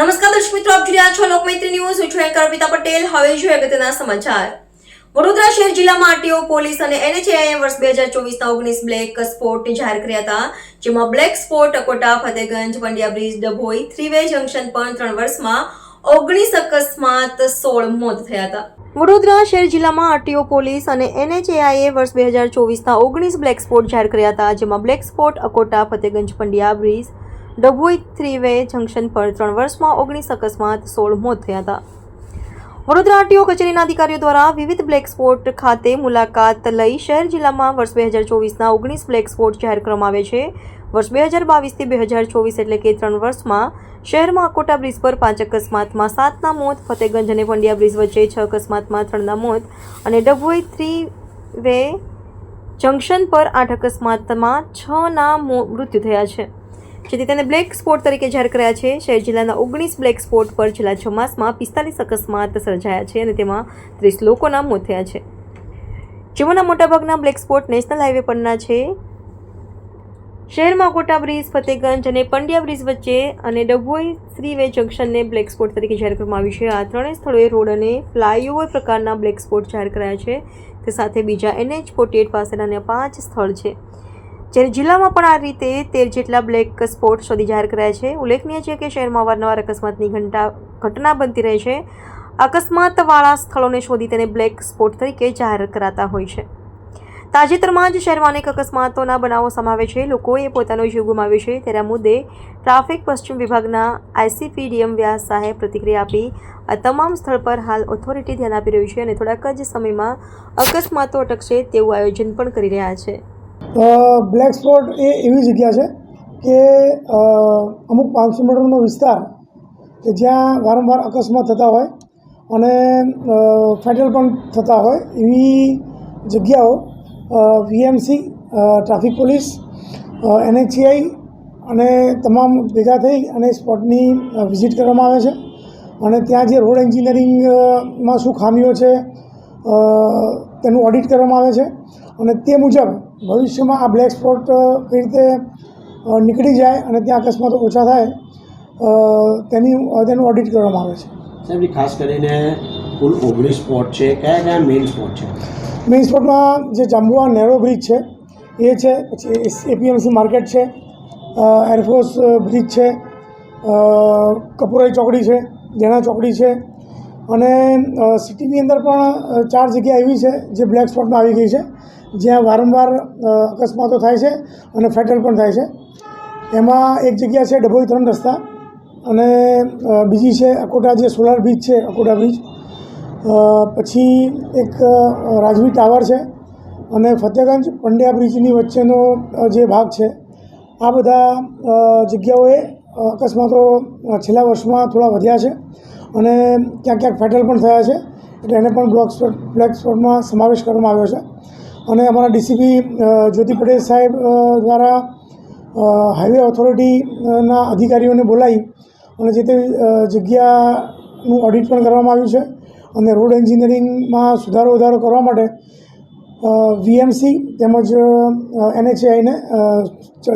નમસ્કાર દર્શક મિત્રો, આપ જોઈ રહ્યા છો લોકમૈત્રી ન્યૂઝ. છું એન્કર અર્પિતા પટેલ. હવે જોઈએ અગત્યના સમાચાર. વડોદરા શહેર જિલ્લામાં આરટીઓ, પોલીસ અને એનએચએઆઈએ વર્ષ બે હજાર ચોવીસના ઓગણીસ બ્લેક સ્પોટ જાહેર કર્યા હતા, જેમાં black spot, Akota, Fatehganj Pandya bridge, Dabhoi three way junction પણ ત્રણ વર્ષમાં ઓગણીસ અકસ્માત સોળ મોત થયા હતા. વડોદરા શહેર જિલ્લામાં આરટીઓ, પોલીસ અને એનએચએઆઈએ વર્ષ બે હજાર ચોવીસના ઓગણીસ બ્લેક સ્પોટ જાહેર કર્યા હતા, જેમાં black spot, Akota, Fatehganj Pandya bridge Dabhoi three way junction પર ત્રણ વર્ષમાં ઓગણીસ અકસ્માત, સોળ મોત થયા હતા. વડોદરા આરટીઓ કચેરીના અધિકારીઓ દ્વારા વિવિધ બ્લેક સ્પોટ ખાતે મુલાકાત લઈ શહેર જિલ્લામાં વર્ષ બે હજાર ચોવીસના ઓગણીસ બ્લેક સ્પોટ જાહેર કરવામાં આવે છે. વર્ષ બે હજાર બાવીસથી બે હજાર ચોવીસ એટલે કે ત્રણ વર્ષમાં શહેરમાં અકોટા બ્રિજ પર પાંચ અકસ્માતમાં સાતના મોત, ફતેગંજ અને પંડ્યા બ્રિજ વચ્ચે છ અકસ્માતમાં ત્રણના મોત અને ડભોઈ થ્રી વે જંકશન પર આઠ અકસ્માતમાં છના મૃત્યુ થયા છે. જેથી તેને બ્લેક સ્પોટ તરીકે જાહેર કર્યા છે. શહેર જિલ્લાના ઓગણીસ બ્લેક સ્પોટ પર છેલ્લા છ માસમાં પિસ્તાલીસ અકસ્માત સર્જાયા છે અને તેમાં ત્રીસ લોકોના મોત થયા છે. જેમાંના મોટાભાગના બ્લેક સ્પોટ નેશનલ હાઈવે પરના છે. શહેરમાં કોટા બ્રિજ, ફતેગંજ અને પંડ્યા બ્રિજ વચ્ચે અને ડભોઈ થ્રી વે જંકશનને બ્લેક સ્પોટ તરીકે જાહેર કરવામાં આવ્યું છે. આ ત્રણેય સ્થળોએ રોડ અને ફ્લાયઓવર પ્રકારના બ્લેક સ્પોટ જાહેર કરાયા છે. તે સાથે બીજા એનએચ ફોર્ટી એટ પાસેના પાંચ સ્થળ છે. જ્યારે જિલ્લામાં પણ આ રીતે તેર જેટલા બ્લેક સ્પોટ શોધી જાહેર કરાયા છે, ઉલ્લેખનીય છે કે શહેરમાં અવારનવાર અકસ્માતની ઘંટા ઘટના બનતી રહે છે. અકસ્માતવાળા સ્થળોને શોધી તેને બ્લેક સ્પોટ તરીકે જાહેર કરાતા હોય છે. તાજેતરમાં જ શહેરમાં અનેક અકસ્માતોના બનાવો સમાવે છે. લોકોએ પોતાનો જીવ ગુમાવ્યો છે. ત્યારે મુદ્દે ટ્રાફિક પશ્ચિમ વિભાગના આઈસીપી ડીએમ વ્યાસ સાહેબ પ્રતિક્રિયા આપી, આ તમામ સ્થળ પર હાલ ઓથોરિટી ધ્યાન આપી રહ્યું છે અને થોડાક જ સમયમાં અકસ્માતો અટકશે તેવું આયોજન પણ કરી રહ્યા છે. બ્લેક સ્પોટ એ એવી જગ્યા છે કે અમુક પાંચસો મીટરનો વિસ્તાર કે જ્યાં વારંવાર અકસ્માત થતા હોય અને ફેટલ પણ થતા હોય એવી જગ્યાઓ વીએમસી ટ્રાફિક પોલીસ એનએચસીઆઈ અને તમામ ભેગા થઈ અને સ્પોટની વિઝિટ કરવામાં આવે છે. અને ત્યાં જે રોડ એન્જિનિયરિંગમાં શું ખામીઓ છે તેનું ઓડિટ કરવામાં આવે છે. અને તે મુજબ ભવિષ્યમાં આ બ્લેક સ્પોટ કઈ રીતે નીકળી જાય અને ત્યાં અકસ્માતો ઓછા થાય તેની તેનું ઓડિટ કરવામાં આવે છે. સાહેબ ખાસ કરીને કુલ ઓગણીસ સ્પોટ છે કયા કયા મેઇન સ્પોટ છે? મેઇન સ્પોટમાં જે જાંબુઆ નેરો બ્રિજ છે એ છે પછી એપીએમસી માર્કેટ છે એરફોર્સ બ્રિજ છે કપુરાઈ ચોકડી છે દેણા ચોકડી છે અને સિટીની અંદર પણ ચાર જગ્યા એવી છે જે બ્લેક સ્પોટમાં આવી ગઈ છે. જ્યાં વારંવાર અકસ્માતો થાય છે અને ફેટલ પણ થાય છે. એમાં એક જગ્યા છે ડભોઈ ત્રણ રસ્તા અને બીજી છે અકોટા જે સોલાર બ્રિજ છે, અકોટા બ્રિજ પછી એક રાજવી ટાવર છે અને ફતેગંજ પંડ્યા બ્રિજની વચ્ચેનો જે ભાગ છે. આ બધા જગ્યાઓએ અકસ્માતો છેલ્લા વર્ષમાં થોડા વધ્યા છે અને ક્યાંક ક્યાંક ફેટલ પણ થયા છે. એટલે એને પણ બ્લોક બ્લેક સ્પોટમાં સમાવેશ કરવામાં આવ્યો છે. અને અમારા ડીસીપી જ્યોતિ પટેલ સાહેબ દ્વારા હાઈવે ઓથોરિટીના અધિકારીઓને બોલાવી અને જે તે જગ્યાનું ઓડિટ પણ કરવામાં આવ્યું છે અને રોડ એન્જિનિયરિંગમાં સુધારો વધારો કરવા માટે વીએમસી તેમજ એનએચઆઈને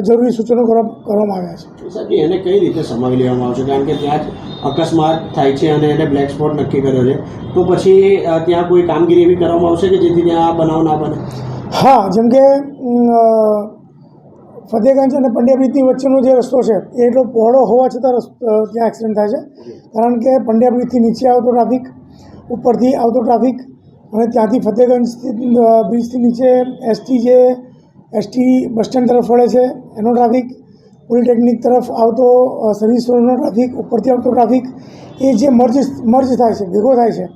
જરૂરી સૂચનો કરવા કરવામાં આવ્યા છે. એને કઈ રીતે સમાવી લેવામાં આવશે? કારણ કે ત્યાં જ અકસ્માત થાય છે અને એને બ્લેક સ્પોટ નક્કી કર્યો છે. તો પછી ત્યાં કોઈ કામગીરી એવી કરવામાં આવશે કે જેથી ત્યાં આ બનાવ ના બને? હા જેમ કે અમ, ફતેગંજ અને પંડ્યા બ્રિજની વચ્ચેનો જે રસ્તો છે એ એટલો પહોળો હોવા છતાં રસ્તો ત્યાં એક્સિડન્ટ થાય છે. કારણ કે પંડ્યા બ્રિજથી નીચે આવતો ટ્રાફિક ઉપરથી આવતો ટ્રાફિક અને ત્યાંથી ફતેહગંજ બ્રિજથી નીચે એસટી જે એસટી બસ સ્ટેન્ડ તરફ વળે છે. એનો ટ્રાફિક, પોલિટેકનિક તરફ આવતો સર્વિસ રોડનો ટ્રાફિક, ઉપરથી આવતો ટ્રાફિક, એ જે મર્જ મર્જ થાય છે, ભેગો થાય છે,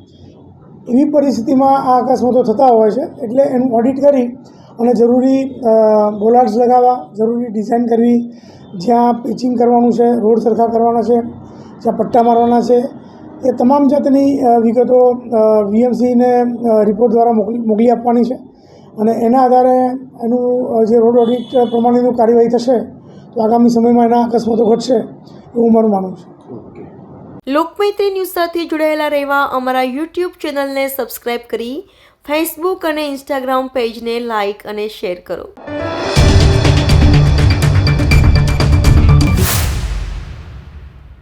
એવી પરિસ્થિતિમાં આ અકસ્માતો થતા હોય છે. એટલે એનું ઓડિટ કરી અને જરૂરી બોલાર્ડ્સ લગાવવા, જરૂરી ડિઝાઇન કરવી, જ્યાં પિચિંગ કરવાનું છે, રોડ સરખા કરવાના છે, જ્યાં પટ્ટા મારવાના છે એ તમામ જાતની વિગતો વીએમસીને રિપોર્ટ દ્વારા મોકલી મોકલી આપવાની છે. અને એના આધારે એનું જે રોડ ઓડિટ પ્રમાણેનું કાર્યવાહી થશે તો આગામી સમયમાં એના અકસ્માતો ઘટશે એવું મારું માનવું છે. લોકમૈત્રી ન્યૂઝ સાથે જોડાયેલા રહેવા અમારા યુટ્યુબ ચેનલને સબસ્ક્રાઇબ કરી ફેસબુક અને ઇન્સ્ટાગ્રામ પેજને લાઇક અને શેર કરો.